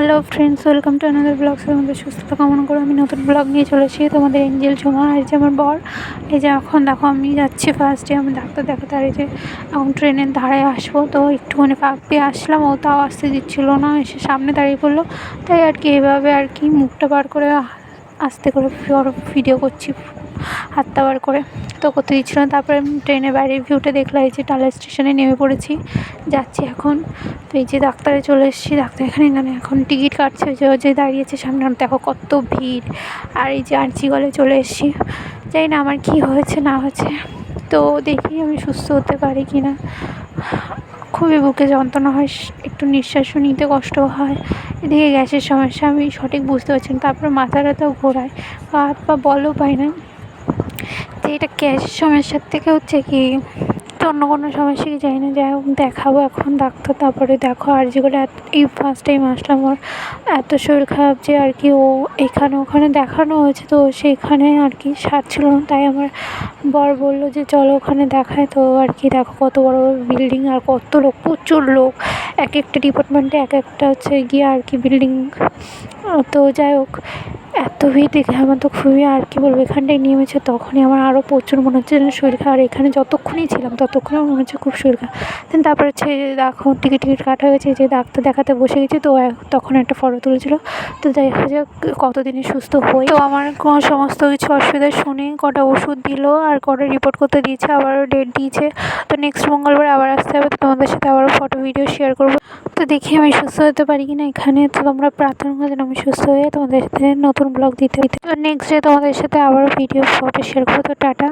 Hello friends, welcome to another blogs আমাদের সুস্থতা কামনা করে আমি নতুন ব্লগ নিয়ে চলেছি তোমাদের এঞ্জেল ঝুমা আর যে আমার বর, এই যে এখন দেখো আমি যাচ্ছি ফার্স্টে আমি ডাক্তার দেখাতে। আর এই যে এখন ট্রেনের ধারে আসব, তো একটুখানি ফাঁক পেয়ে আসলাম, ও তাও আসতে দিচ্ছিল না, এসে সামনে দাঁড়িয়ে পড়ল। তাই আর কি, এভাবে আর কি মুখটা বার করে আস্তে করে ভিডিও করছি। হাতটা বার করে। তো করতে দিচ্ছিল না। তারপরে আমি ট্রেনের বাইরের ভিউটা দেখলাম, এই যে টালা স্টেশনে নেমে পড়েছি। যাচ্ছি এখন। তো এই যে ডাক্তারে চলে এসেছি। ডাক্তার এখানে এখানে এখন টিকিট কাটছে। যে যে দাঁড়িয়েছে সামনে। দেখো কত ভিড়। আর এই যে আর্জি গলে চলে এসেছি। জানি না আমার কী হয়েছে, না হয়েছে। তো দেখি আমি সুস্থ হতে পারি কি না। খুবই বুকে যন্ত্রণা হয়। একটু নিঃশ্বাসও নিতে কষ্ট হয়। এদিকে গ্যাসের সমস্যা। আমি সঠিক বুঝতে পারছি না। তারপরে মাথা ব্যথাও ঘোরায়। পা হাত পা বলও পাই না। যে এটা গ্যাসের সমস্যার থেকে হচ্ছে কি অন্য কোনো সমস্যা কি জানি না যাই হোক, দেখাবো এখন ডাক্তার, তারপরে দেখো আর যেগুলো এই ফার্স্ট টাইম আসলাম ওর। এত শরীর খারাপ যে আর কি ও এখানে ওখানে দেখানো হয়েছে, তো সেইখানে আর কি সারছিল না। তাই আমার বর বলল যে, চলো ওখানে দেখায়। তো আর কি দেখো কত বড় বড় বিল্ডিং আর কত লোক, প্রচুর লোক। এক একটা ডিপার্টমেন্টে এক একটা হচ্ছে গিয়ে আর কি বিল্ডিং তো যাই হোক এত ভিড় দেখে আমার তো খুবই আর কি বলব, এখানটায় নেমেছে তখনই আমার আরও প্রচুর মনে হচ্ছে যেন শরীর খারাপ। আর এখানে যতক্ষণই ছিলাম, ততক্ষণে আমার মনে হচ্ছে খুব শরীর খারাপ। দেন তারপরে হচ্ছে দেখো টিকিট টিকিট কাটা হয়েছে যে ডাক্তার দেখাতে বসে গেছি, তো তখন একটা ফটো তুলেছিল। তো দেখা যাক কতদিনে সুস্থ হই। তো আমার সমস্ত কিছু অসুবিধা শুনে, কটা ওষুধ দিল আর কটা রিপোর্ট করতে দিয়েছে, আবারও ডেট দিয়েছে। তো নেক্সট মঙ্গলবার আবার আসতে হবে, তো তোমাদের সাথে আবারও ফটো ভিডিও শেয়ার করব। তো দেখি আমি সুস্থ হতে পারি কিনা। এখানে তো তোমরা প্রার্থনা করেন আমি সুস্থ হয়ে তোমাদের সাথে নতুন ব্লগ দিতে দিতে তো নেক্সট ডে তোমাদের সাথে আবারও ভিডিও ফটো শেয়ার করব। তো টাটা।